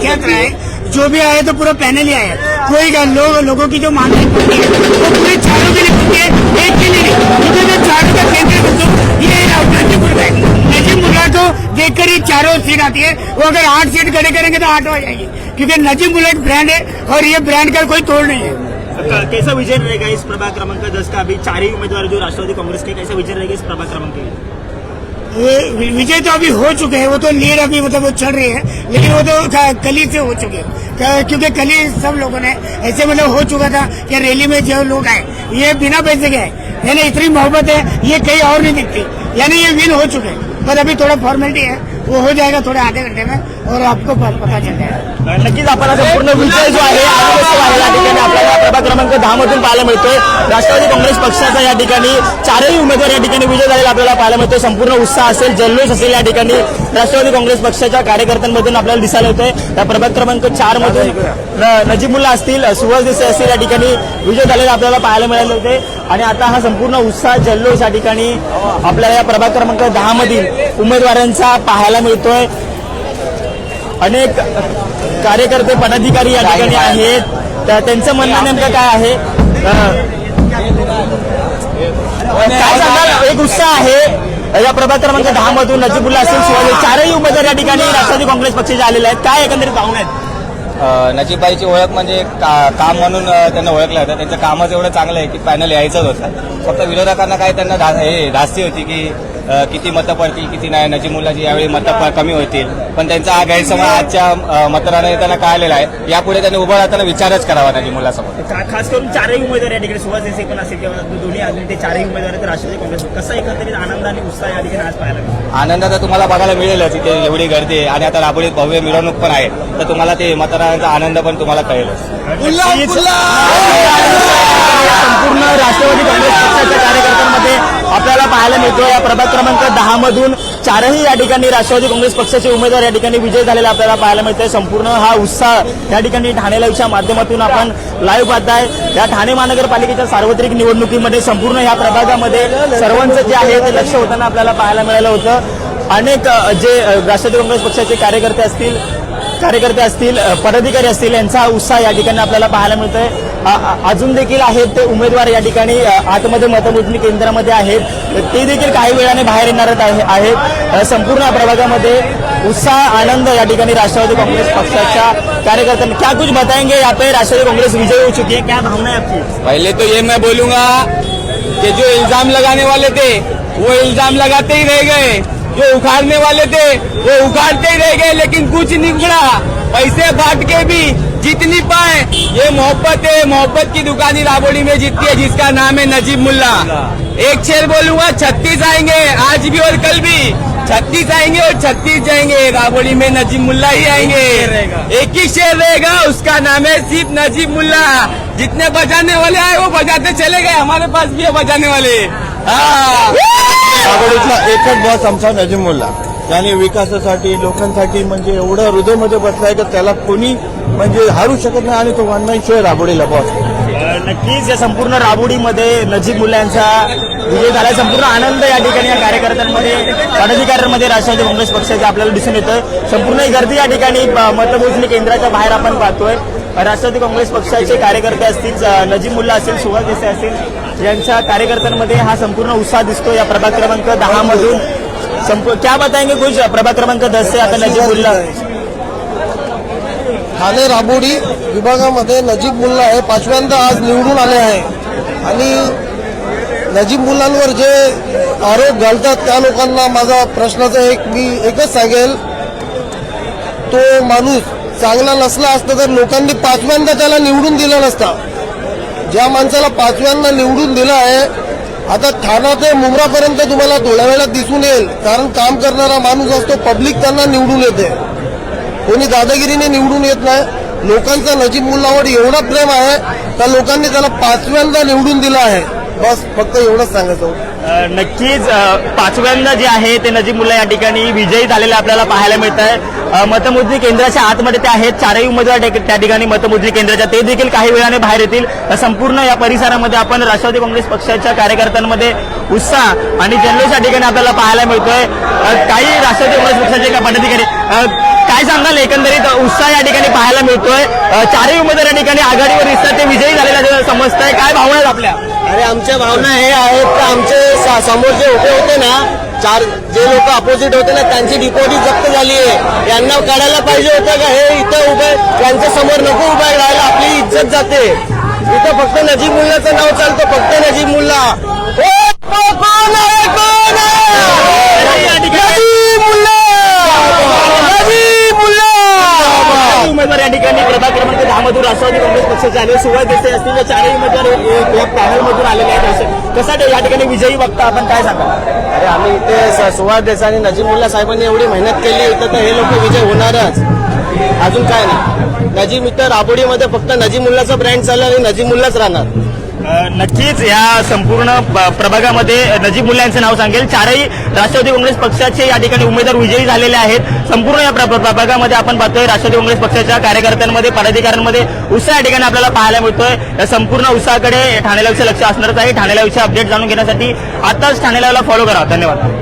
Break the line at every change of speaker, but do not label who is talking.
रहा है जो भी आए तो पूरा पैनल ही आया कोई का- लोग की जो मांगे है वो पूरे चारों के लिए होती है एक के लिए क्योंकि जो चारों का केंद्र बिंदु ये नजीमुल है। नजीमुल्ला को देखकर ही चारों सीट आती है। वो अगर आठ सीट खड़े करेंगे तो आठ हो जाएगी। क्योंकि नजीमुल्ला एक ब्रांड है और ये ब्रांड का कोई तोड़ नहीं है।
कैसा विजय रहेगा इस प्रभाग क्रमांक दस का? अभी चार ही उम्मीदवार जो राष्ट्रवादी कांग्रेस के। कैसा विजय रहेगा इस प्रभाग क्रमांक के लिए?
विजय तो अभी हो चुके हैं, वो तो लीड अभी मतलब वो चल रही है, लेकिन वो तो कली से हो चुके हैं। क्योंकि कली सब लोगों ने ऐसे मतलब हो चुका था कि रैली में जो लोग आए, ये बिना पैसे आए। यानी इतनी मोहब्बत है, ये कहीं और नहीं दिखती। यानी ये विन हो चुके हैं। पर अभी थोड़ा फॉर्मेलिटी है, वो हो जाएगा थोड़े आधे घंटे में, और आपको पता चल जाएगा।
क्रमांक दहा मधून पाहायला मिळतोय. राष्ट्रवादी काँग्रेस पक्षाचा या ठिकाणी चारही उमेदवार या ठिकाणी विजय झालेला आपल्याला पाहायला मिळतोय. संपूर्ण उत्साह असेल जल्लोष असेल या ठिकाणी. राष्ट्रवादी काँग्रेस पक्षाच्या कार्यकर्त्यांमधून आपल्याला दिसायला येतोय त्या प्रभाग क्रमांक चार मधून नजीबुल्ला असतील सुहास देसाई असतील या ठिकाणी विजय झालेला आपल्याला पाहायला मिळाले होते आणि आता हा संपूर्ण उत्साह जल्लोष या ठिकाणी आपल्याला या प्रभाग क्रमांक दहा मधील उमेदवारांचा पाहायला मिळतोय. अनेक कार्यकर्ते पदाधिकारी या ठिकाणी आहेत. तर त्यांचं म्हणणं नेमकं काय आहे? काय सांगाल? एक उत्साह आहे. या प्रभाग क्रमांक दहा मधून नजीबुल्ला असेल शिवाजी. चारही उमेदवार या ठिकाणी राष्ट्रवादी काँग्रेस पक्षाचे आलेले आहेत. काय एकंदरीत भावना आहेत?
अ, नजीबबाईची ओळख म्हणजे का काम म्हणून त्यांना ओळखलं जातं. त्यांचं कामच एवढं चांगलं आहे की पॅनल यायचंच होतं. फक्त विरोधकांना काही त्यांना धा- हे धास्ती होती की किती मतं पडतील किती नाही. नजीमुल्लाची यावेळी मतं कमी होतील. पण त्यांचा हा गैरसमज आजच्या मतदाराने त्यांना कळलेला आहे. यापुढे त्यांनी उभं राहताना विचारच करावा नजीमुल्लासमोर
खा- खास करून चारही उमेदवार या ठिकाणी सुहास देसाई पण असेल किंवा दोन्ही अजून ते चारही उमेदवार आहेत राष्ट्रवादी काँग्रेस. कसा एकंदरीत आनंद आणि उत्साह या ठिकाणी आज पाहायला
आनंद तर तुम्हाला बघायला मिळेलच इथे एवढी गर्दी आहे. आणि आता राबोळीत भव्य मिरवणूक पण आहे. तर तुम्हाला ते मतदारांचा आनंद पण तुम्हाला कळेलच.
संपूर्ण राष्ट्रवादी काँग्रेस पक्षाच्या कार्यकर्त्यांमध्ये आपल्याला पाहायला मिळतो या प्रभाग क्रमांक दहा मधून चारही या ठिकाणी राष्ट्रवादी काँग्रेस पक्षाचे उमेदवार या ठिकाणी विजय झालेला आपल्याला पाहायला मिळतोय. संपूर्ण हा उत्साह या ठिकाणी ठाणे लाईव्हच्या माध्यमातून आपण लाईव्ह पाहताय. या ठाणे महानगरपालिकेच्या सार्वत्रिक निवडणुकीमध्ये संपूर्ण या प्रभागामध्ये सर्वांचं जे आहे ते लक्ष होताना आपल्याला पाहायला मिळालं होतं. अनेक जे राष्ट्रवादी काँग्रेस पक्षाचे कार्यकर्ते असतील कार्यकर्ते असतील पदाधिकारी असतील यांचा उत्साह या ठिकाणी आपल्याला पाहायला मिळतोय. अजून देखील आहेत ते उमेदवार या ठिकाणी आतमध्ये मतमोजणी केंद्रामध्ये आहेत. ते देखील काही वेळाने बाहेर येणार आहे- आहेत. संपूर्ण प्रभागामध्ये उत्साह आनंद या ठिकाणी राष्ट्रवादी काँग्रेस पक्षाच्या कार्यकर्त्यांनी. क्या कुछ बताएंगे या पे राष्ट्रवादी कांग्रेस विजय हो चुकी है? क्या भावना है आपकी?
पहले तो ये मैं बोलूंगा कि जो इल्जाम लगाने वाले थे वो इल्जाम लगाते ही रह गए। जो उखाड़ने वाले थे, वो उखाड़ते ही रह गए, लेकिन कुछ बिगड़ा। पैसे बांट के भी जीत नहीं पाए। ये मोहब्बत है, मोहब्बत की दुकानी राबोड़ी में जीतती है, जिसका नाम है नजीब मुल्ला। एक शेर बोलूँगा, छत्तीस आएँगे आज भी और कल भी। छत्तीस आएँगे और छत्तीस जाएँगे, राबोड़ी में नजीब मुल्ला ही आएँगे। एक ही शेर रहेगा, उसका नाम है सिर्फ़ नजीब मुल्ला। जितने बजाने वाले आए, वो बजाते चले गए। हमारे पास भी है बजाने वाले। हाँ।
राबडीतला एकच बॉस आमचा नजीमुल्ला. त्याने विकासासाठी लोकांसाठी म्हणजे एवढं हृदयमध्ये बसलाय की त्याला कोणी म्हणजे हारू शकत नाही आणि तो वन मॅन शो आहे बॉस
नक्कीच या संपूर्ण राबोडीमध्ये नजीब मुलांचा विजय झाला संपूर्ण आनंद या ठिकाणी या कार्यकर्त्यांमध्ये पदाधिकाऱ्यांमध्ये राष्ट्रवादी काँग्रेस पक्षाचे आपल्याला दिसून येतोय. संपूर्ण गर्दी या ठिकाणी मतमोजणी केंद्राच्या बाहेर आपण पाहतोय. राष्ट्रवादी काँग्रेस पक्षाचे कार्यकर्ते असतील नजीमुल्ला नजीब मुल्ला असतील सुहास देसाई असतील यांच्या कार्यकर्त्यांमध्ये हा संपूर्ण उत्साह दिसतो या प्रभाग क्रमांक दहा मधून संपू क्या बताएंगे कुछ? प्रभाग क्रमांक दस से आता नजीबुल्ला
ठाणे राबोडी विभागामध्ये नजीब मुल्ला आहे पाचव्यांदा आज निवडून आले आहे. आणि नजीब मुल्लांवर जे आरोप घालतात त्या लोकांना माझा प्रश्नाचा एक मी एकच सांगेल. तो माणूस चांगला नसला असता तर लोकांनी पाचव्यांदा त्याला निवडून दिला नसता. ज्या माणसाला पाचव्यांदा निवडून दिलं आहे आता ठाणा ते मुंब्रापर्यंत तुम्हाला थोड्या वेळात दिसून येईल. कारण काम करणारा माणूस असतो पब्लिक त्यांना निवडून येते. कोणी दादागिरीने निवडून येत नाही. लोकांचा नजीब मुलावर एवढा प्रेम आहे त्या लोकांनी त्याला पाचव्यांदा निवडून दिला आहे. बस फक्त एवढंच सांगायचं. होतं.
नक्कीच पाचव्यांदा जे आहे ते नजीब मुल्ला या ठिकाणी विजयी झालेले आपल्याला पाहायला मिळत आहे मतमोजणी केंद्राच्या आतमध्ये ते आहेत. चारही उमेदवार त्या- ठिकाणी मतमोजणी केंद्राच्या. ते देखील काही वेळाने बाहेर येतील. संपूर्ण या परिसरामध्ये आपण राष्ट्रवादी काँग्रेस पक्षाच्या कार्यकर्त्यांमध्ये उत्साह आणि जल्लोष या ठिकाणी आपल्याला पाहायला मिळतोय. काही राष्ट्रवादी काँग्रेस पक्षाचे पदाधिकारी? काय सांगाल? एकंदरीत उत्साह या ठिकाणी पाहायला मिळतोय. चारही उमेदवार या ठिकाणी आघाडीवर दिसतात. ते विजयी झालेल्या समजतंय. काय भावना आहेत आपल्या?
अरे आमच्या भावना हे आहेत का? आमचे सा- समोर जे उभे होते ना चार जे लोक अपोजिट होते ना त्यांची डिपॉझिट जप्त झाली आहे. यांना काढायला पाहिजे होतं का? हे इथं उभे त्यांच्यासमोर नको उभे राहायला आपली इज्जत जाते. इथं फक्त नजीब मुल्लाचं नाव चालतं फक्त नजीब मुल्ला.
या ठिकाणी उमेदवार या ठिकाणी प्रभाग क्रमांक दहा मधून राष्ट्रवादी काँग्रेस पक्षाचे आले सुरुवात देसाई असतील या चारही उमेदवार हे- या पॅनल आलेले आहेत कसा या ठिकाणी विजयी बघता आपण काय सांगा
अरे आम्ही इथे स- देसाई आणि नजीमुल्ला साहेबांनी एवढी मेहनत केली इथं तर हे लोक विजय होणारच. अजून काय नाही. नजीम इथं राबोडीमध्ये फक्त नजीमुल्लाचं ब्रँड चाललं आणि नजीमुल्लाच राहणार.
नक्कीच या संपूर्ण प- प्रभागामध्ये नजीब मुल्यांचं नाव सांगेल. चारही राष्ट्रवादी काँग्रेस पक्षाचे या ठिकाणी उमेदवार विजयी झालेले आहेत. संपूर्ण या प्र- प्रभागामध्ये आपण पाहतोय राष्ट्रवादी काँग्रेस पक्षाच्या कार्यकर्त्यांमध्ये पदाधिकाऱ्यांमध्ये उत्साह या ठिकाणी आपल्याला पाहायला मिळतोय. या संपूर्ण उत्साहाकडे ठाणे लाईव्हचं लक्ष असणारच आहे. ठाणे लाईव्हचे अपडेट जाणून घेण्यासाठी आताच ठाणे लाईव्हला फॉलो करा. धन्यवाद.